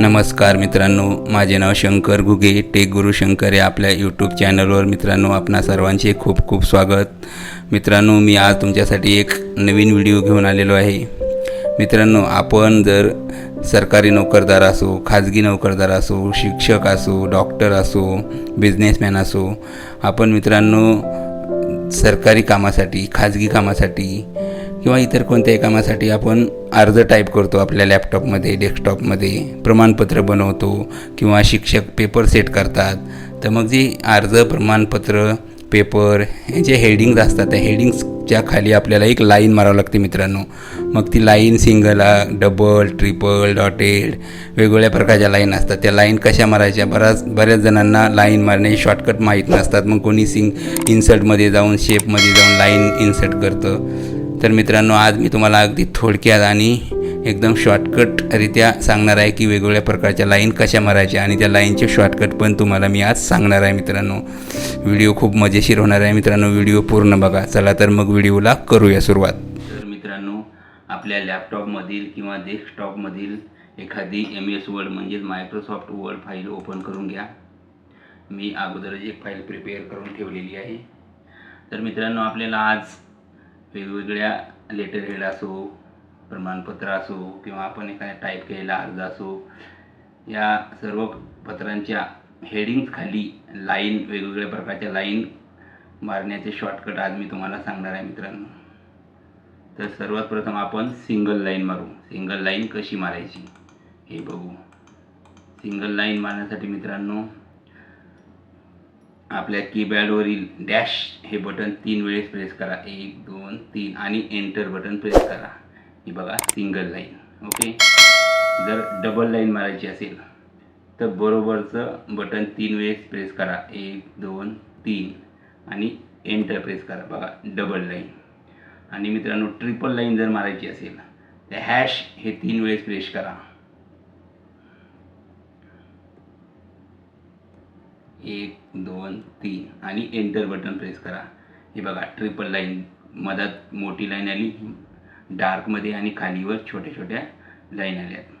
नमस्कार मित्रांनो माझे नाव शंकर घुगे टेक गुरु शंकर या आपल्या यूट्यूब चॅनलवर मित्रांनो आपणा सर्वांचे खूप खूप स्वागत. मित्रांनो मी आज तुमच्यासाठी एक नवीन व्हिडिओ घेऊन आलेलो आहे. मित्रांनो आपण जर सरकारी नोकरदार असो खाजगी नोकरदार असो शिक्षक असो डॉक्टर असो बिझनेसमॅन असो आपण मित्रांनो सरकारी कामासाठी खाजगी कामासाठी किंवा इतर कोणत्याही कामासाठी आपण अर्ज टाईप करतो आपल्या लॅपटॉपमध्ये डेस्कटॉपमध्ये प्रमाणपत्र बनवतो किंवा शिक्षक पेपर सेट करतात. तर मग जे अर्ज प्रमाणपत्र पेपर हे जे हेडिंग्ज असतात त्या हेडिंग्सच्या खाली आपल्याला एक लाईन मारावं लागते मित्रांनो. मग ती line single double triple dotted वेगवेगळ्या प्रकारच्या लाईन असतात. त्या लाईन कशा मारायच्या? बऱ्याच बऱ्याच जणांना लाईन मारणे शॉर्टकट माहीत नसतात. मग कोणी सिंग इन्सर्टमध्ये जाऊन शेपमध्ये जाऊन लाईन इन्सर्ट करतं. तर मित्रांनो आज मी तुम्हाला अगदी थोडक्यात आणि एकदम शॉर्टकटरित्या सांगणार आहे की वेगवेगळ्या प्रकारच्या लाईन कशा मारायच्या आणि त्या लाईनचे शॉर्टकट पण तुम्हाला मी आज सांगणार आहे मित्रांनो. व्हिडिओ खूप मजेशीर होणार आहे मित्रांनो. व्हिडिओ पूर्ण बघा. चला तर मग व्हिडिओला करूया सुरुवात. तर मित्रांनो आपल्या लॅपटॉपमधील किंवा डेस्कटॉपमधील एखादी एम एस वर्ड म्हणजेच मायक्रोसॉफ्ट वर्ड फाईल ओपन करून घ्या. मी अगोदरच एक फाईल प्रिपेअर करून ठेवलेली आहे. तर मित्रांनो आपल्याला आज वेगवेगळ्या लेटर हेड असो प्रमाणपत्र असो किंवा आपण एखाद्या टाईप केलेला अर्ज असो या सर्व पत्रांच्या हेडिंगखाली लाईन वेगवेगळ्या प्रकारच्या लाईन मारण्याचे शॉर्टकट आज मी तुम्हाला सांगणार आहे मित्रांनो. तर सर्वात प्रथम आपण सिंगल लाईन मारू. सिंगल लाईन कशी मारायची? हे बघू. सिंगल लाईन मारण्यासाठी मित्रांनो आपल्या कीपॅडवरील डॅश हे बटन तीन वेळेस प्रेस करा. एक दोन तीन आणि एंटर बटन प्रेस करा. ही बघा सिंगल लाईन ओके जर डबल लाईन मारायची असेल तर बरोबरचं बटन तीन वेळेस प्रेस करा. एक दोन तीन. आणि एंटर प्रेस करा. बघा डबल लाईन आणि मित्रांनो ट्रिपल लाईन जर मारायची असेल तर हॅश हे तीन वेळेस प्रेस करा. एक दोन तीन. आणि एंटर बटन प्रेस करा. हे बघा ट्रिपल लाईन मधात मोठी लाईन आली. डार्कमध्ये आणि खालीवर छोट्या छोट्या लाईन आल्यात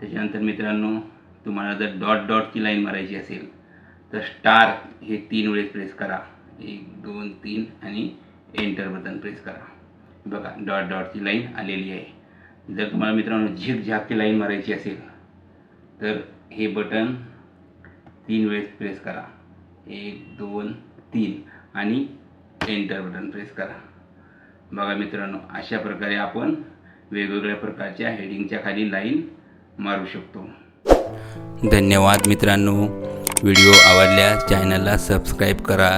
त्याच्यानंतर मित्रांनो तुम्हाला जर डॉट डॉटची लाईन मारायची असेल तर स्टार हे तीन वेळेस प्रेस करा. एक दोन तीन आणि एंटर बटन प्रेस करा. बघा डॉट डॉटची लाईन आलेली आहे. जर तुम्हाला मित्रांनो झिक झाकची लाईन मारायची असेल तर हे बटन तीन वेळेस प्रेस करा. एक दोन तीन आणि एंटर बटन प्रेस करा. बघा मित्रांनो अशा प्रकारे आपण वेगवेगळ्या प्रकारच्या हेडिंगच्या खाली लाईन मारू शकतो. धन्यवाद मित्रांनो. व्हिडिओ आवडल्यास चॅनलला सबस्क्राईब करा.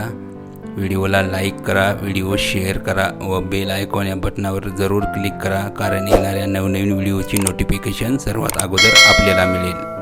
व्हिडिओला लाईक करा व्हिडिओ शेअर करा व बेल आयकॉन या बटनावर जरूर क्लिक करा कारण येणाऱ्या नवनवीन व्हिडिओची नोटिफिकेशन सर्वात अगोदर आपल्याला मिळेल.